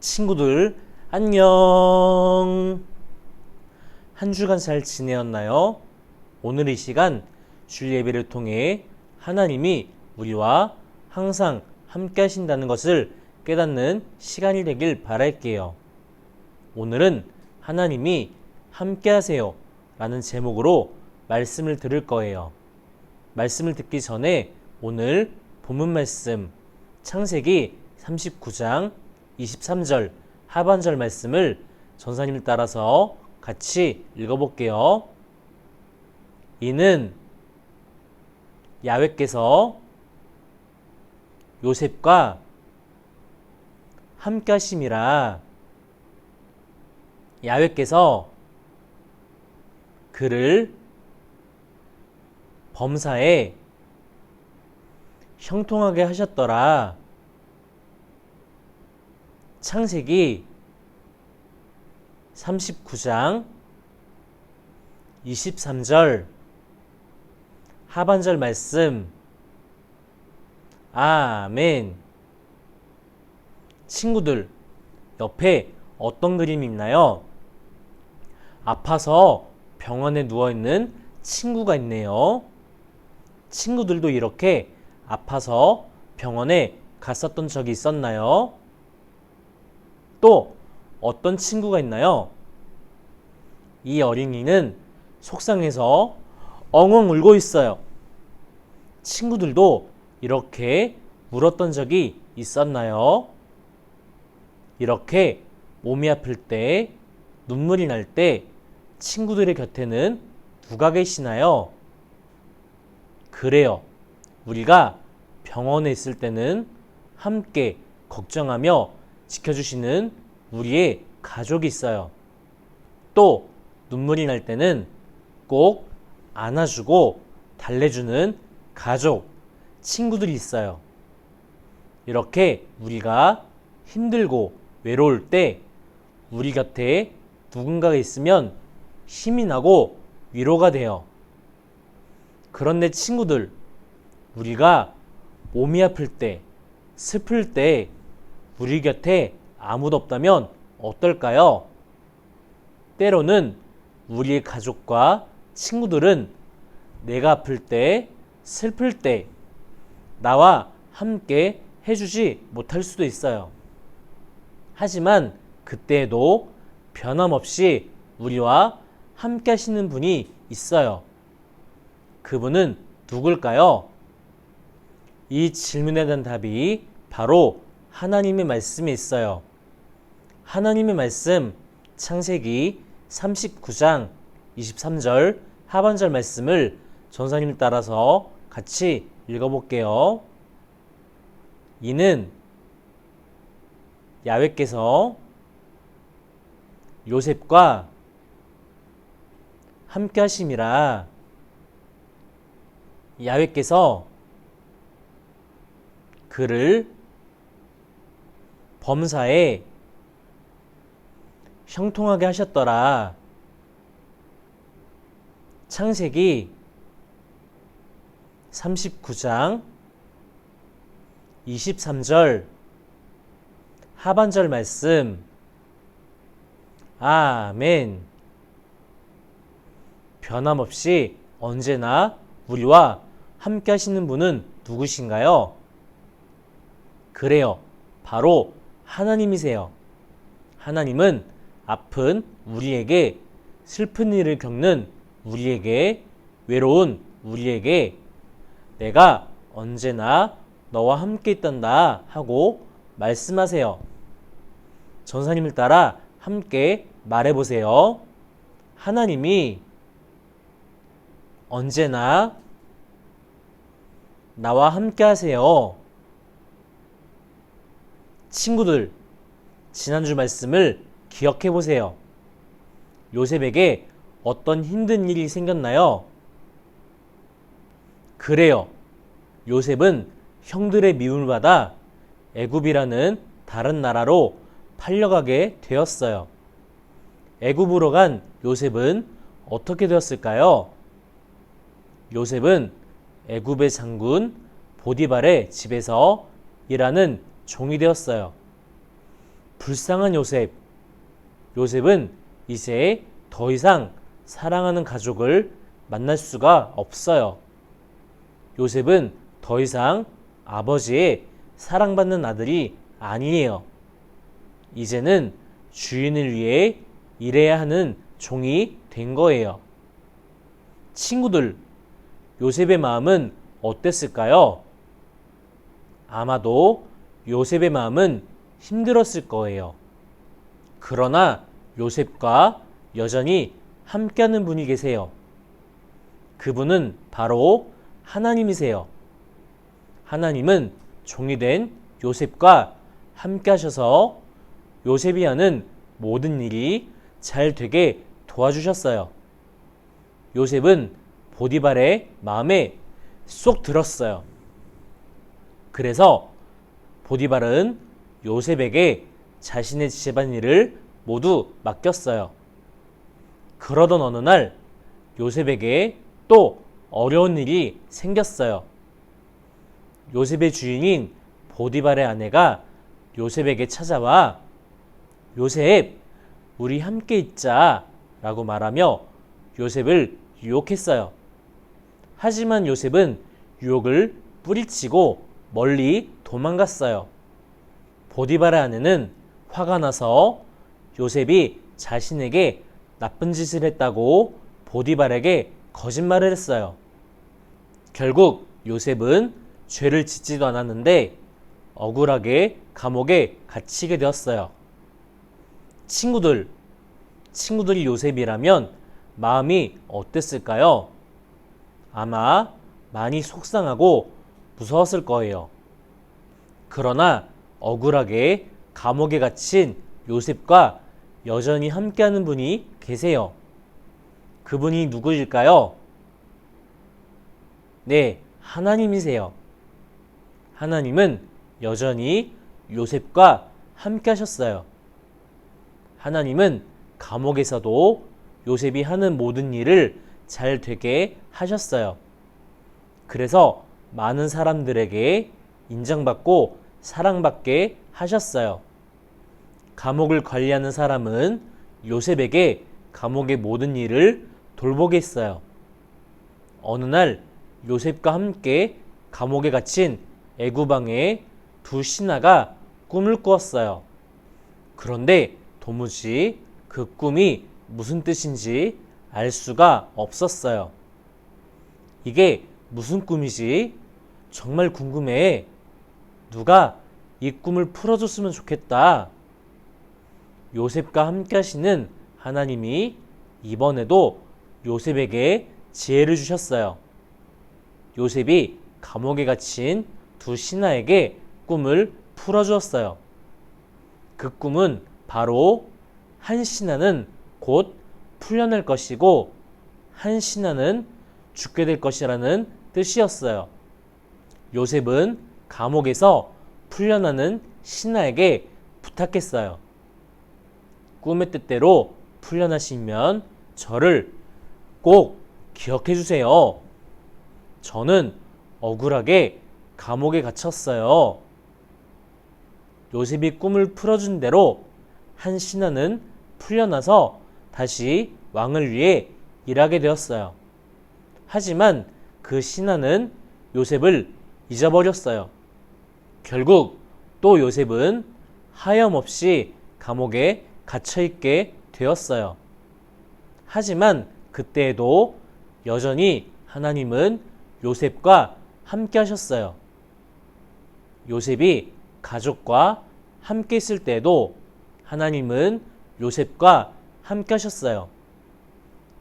친구들 안녕. 한 주간 잘 지내었나요? 오늘 이 시간 줄 예배를 통해 하나님이 우리와 항상 함께 하신다는 것을 깨닫는 시간이 되길 바랄게요. 오늘은 하나님이 함께 하세요 라는 제목으로 말씀을 들을 거예요. 말씀을 듣기 전에 오늘 본문 말씀 창세기 39장 23절 하반절 말씀을 전사님을 따라서 같이 읽어볼게요. 이는 야외께서 요셉과 함께 하심이라 야외께서 그를 범사에 형통하게 하셨더라. 창세기 39장 23절 하반절 말씀 아멘 친구들 옆에 어떤 그림이 있나요? 아파서 병원에 누워있는 친구가 있네요. 친구들도 이렇게 아파서 병원에 갔었던 적이 있었나요? 또 어떤 친구가 있나요? 이 어린이는 속상해서 엉엉 울고 있어요. 친구들도 이렇게 울었던 적이 있었나요? 이렇게 몸이 아플 때, 눈물이 날 때 친구들의 곁에는 누가 계시나요? 그래요. 우리가 병원에 있을 때는 함께 걱정하며 지켜주시는 우리의 가족이 있어요. 또 눈물이 날 때는 꼭 안아주고 달래주는 가족, 친구들이 있어요. 이렇게 우리가 힘들고 외로울 때 우리 곁에 누군가가 있으면 힘이 나고 위로가 돼요. 그런데 친구들, 우리가 몸이 아플 때, 슬플 때, 우리 곁에 아무도 없다면 어떨까요? 때로는 우리의 가족과 친구들은 내가 아플 때, 슬플 때, 나와 함께 해주지 못할 수도 있어요. 하지만 그때에도 변함없이 우리와 함께 하시는 분이 있어요. 그분은 누굴까요? 이 질문에 대한 답이 바로 하나님의 말씀에 있어요. 하나님의 말씀 창세기 39장 23절 하반절 말씀을 전사님을 따라서 같이 읽어볼게요. 이는 야외께서 요셉과 함께 하심이라 야외께서 그를 범사에 형통하게 하셨더라. 창세기 39장 23절 하반절 말씀 아멘 변함없이 언제나 우리와 함께 하시는 분은 누구신가요? 그래요. 바로 하나님이세요. 하나님은 아픈 우리에게 슬픈 일을 겪는 우리에게 외로운 우리에게 내가 언제나 너와 함께 있단다 하고 말씀하세요. 전사님을 따라 함께 말해보세요. 하나님이 언제나 나와 함께 하세요. 친구들, 지난주 말씀을 기억해 보세요. 요셉에게 어떤 힘든 일이 생겼나요? 그래요. 요셉은 형들의 미움을 받아 애굽이라는 다른 나라로 팔려가게 되었어요. 애굽으로 간 요셉은 어떻게 되었을까요? 요셉은 애굽의 장군 보디발의 집에서 일하는 종이 되었어요. 불쌍한 요셉. 요셉은 이제 더 이상 사랑하는 가족을 만날 수가 없어요. 요셉은 더 이상 아버지의 사랑받는 아들이 아니에요. 이제는 주인을 위해 일해야 하는 종이 된 거예요. 친구들, 요셉의 마음은 어땠을까요? 아마도 요셉의 마음은 힘들었을 거예요. 그러나 요셉과 여전히 함께하는 분이 계세요. 그분은 바로 하나님이세요. 하나님은 종이 된 요셉과 함께 하셔서 요셉이 하는 모든 일이 잘 되게 도와주셨어요. 요셉은 보디발의 마음에 쏙 들었어요. 그래서 보디발은 요셉에게 자신의 집안 일을 모두 맡겼어요. 그러던 어느 날 요셉에게 또 어려운 일이 생겼어요. 요셉의 주인인 보디발의 아내가 요셉에게 찾아와 요셉, 우리 함께 있자 라고 말하며 요셉을 유혹했어요. 하지만 요셉은 유혹을 뿌리치고 멀리 도망갔어요. 보디발의 아내는 화가 나서 요셉이 자신에게 나쁜 짓을 했다고 보디발에게 거짓말을 했어요. 결국 요셉은 죄를 짓지도 않았는데 억울하게 감옥에 갇히게 되었어요. 친구들, 친구들이 요셉이라면 마음이 어땠을까요? 아마 많이 속상하고 무서웠을 거예요. 그러나 억울하게 감옥에 갇힌 요셉과 여전히 함께하는 분이 계세요. 그분이 누구일까요? 네, 하나님이세요. 하나님은 여전히 요셉과 함께 하셨어요. 하나님은 감옥에서도 요셉이 하는 모든 일을 잘 되게 하셨어요. 그래서 많은 사람들에게 인정받고 사랑받게 하셨어요. 감옥을 관리하는 사람은 요셉에게 감옥의 모든 일을 돌보게 했어요. 어느 날 요셉과 함께 감옥에 갇힌 애구방의 두 신하가 꿈을 꾸었어요. 그런데 도무지 그 꿈이 무슨 뜻인지 알 수가 없었어요. 이게 무슨 꿈이지? 정말 궁금해. 누가 이 꿈을 풀어줬으면 좋겠다. 요셉과 함께 하시는 하나님이 이번에도 요셉에게 지혜를 주셨어요. 요셉이 감옥에 갇힌 두 신하에게 꿈을 풀어주었어요. 그 꿈은 바로 한 신하는 곧 풀려날 것이고 한 신하는 죽게 될 것이라는 뜻이었어요. 요셉은 감옥에서 풀려나는 신하에게 부탁했어요. 꿈의 뜻대로 풀려나시면 저를 꼭 기억해 주세요. 저는 억울하게 감옥에 갇혔어요. 요셉이 꿈을 풀어준 대로 한 신하는 풀려나서 다시 왕을 위해 일하게 되었어요. 하지만 그 신하는 요셉을 잊어버렸어요. 결국 또 요셉은 하염없이 감옥에 갇혀있게 되었어요. 하지만 그때에도 여전히 하나님은 요셉과 함께 하셨어요. 요셉이 가족과 함께 있을 때도 하나님은 요셉과 함께 하셨어요.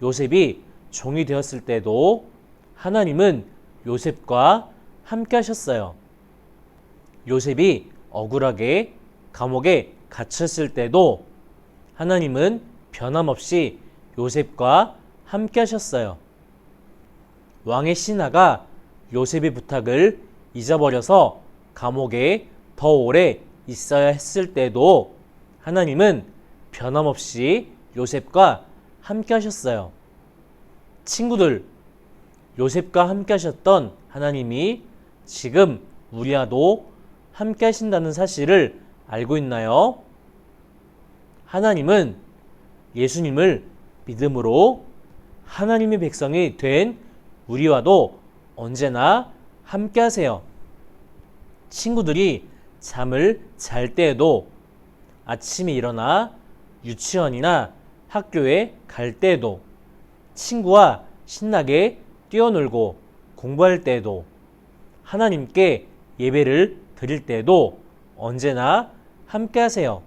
요셉이 종이 되었을 때도 하나님은 요셉과 함께 하셨어요. 요셉이 억울하게 감옥에 갇혔을 때도 하나님은 변함없이 요셉과 함께 하셨어요. 왕의 신하가 요셉의 부탁을 잊어버려서 감옥에 더 오래 있어야 했을 때도 하나님은 변함없이 요셉과 함께 하셨어요. 친구들, 요셉과 함께 하셨던 하나님이 지금 우리와도 함께 하신다는 사실을 알고 있나요? 하나님은 예수님을 믿음으로 하나님의 백성이 된 우리와도 언제나 함께 하세요. 친구들이 잠을 잘 때에도 아침에 일어나 유치원이나 학교에 갈 때에도 친구와 신나게 뛰어놀고 공부할 때에도 하나님께 예배를 드릴 때에도 언제나 함께 하세요.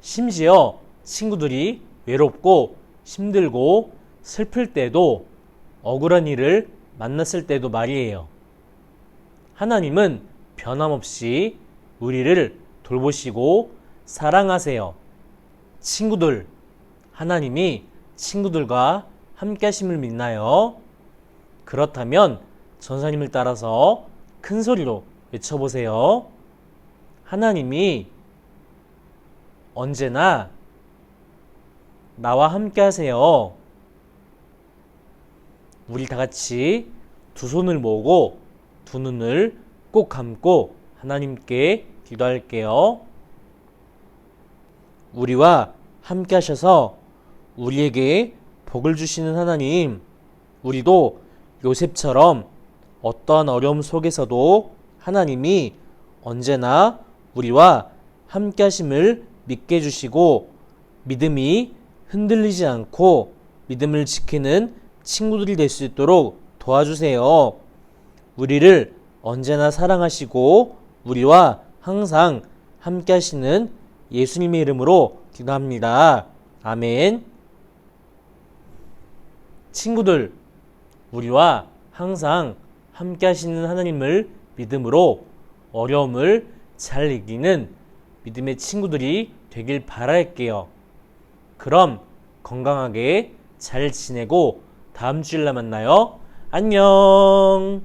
심지어 친구들이 외롭고 힘들고 슬플 때도 억울한 일을 만났을 때도 말이에요. 하나님은 변함없이 우리를 돌보시고 사랑하세요. 친구들, 하나님이 친구들과 함께 하심을 믿나요? 그렇다면 전사님을 따라서 큰 소리로 외쳐보세요. 하나님이 언제나 나와 함께 하세요. 우리 다 같이 두 손을 모으고 두 눈을 꼭 감고 하나님께 기도할게요. 우리와 함께 하셔서 우리에게 복을 주시는 하나님, 우리도 요셉처럼 어떠한 어려움 속에서도 하나님이 언제나 우리와 함께 하심을 믿게 해주시고 믿음이 흔들리지 않고 믿음을 지키는 친구들이 될 수 있도록 도와주세요. 우리를 언제나 사랑하시고 우리와 항상 함께 하시는 예수님의 이름으로 기도합니다. 아멘. 친구들, 우리와 항상 함께 하시는 하나님을 믿음으로 어려움을 잘 이기는 믿음의 친구들이 되길 바랄게요. 그럼 건강하게 잘 지내고 다음 주일날 만나요. 안녕.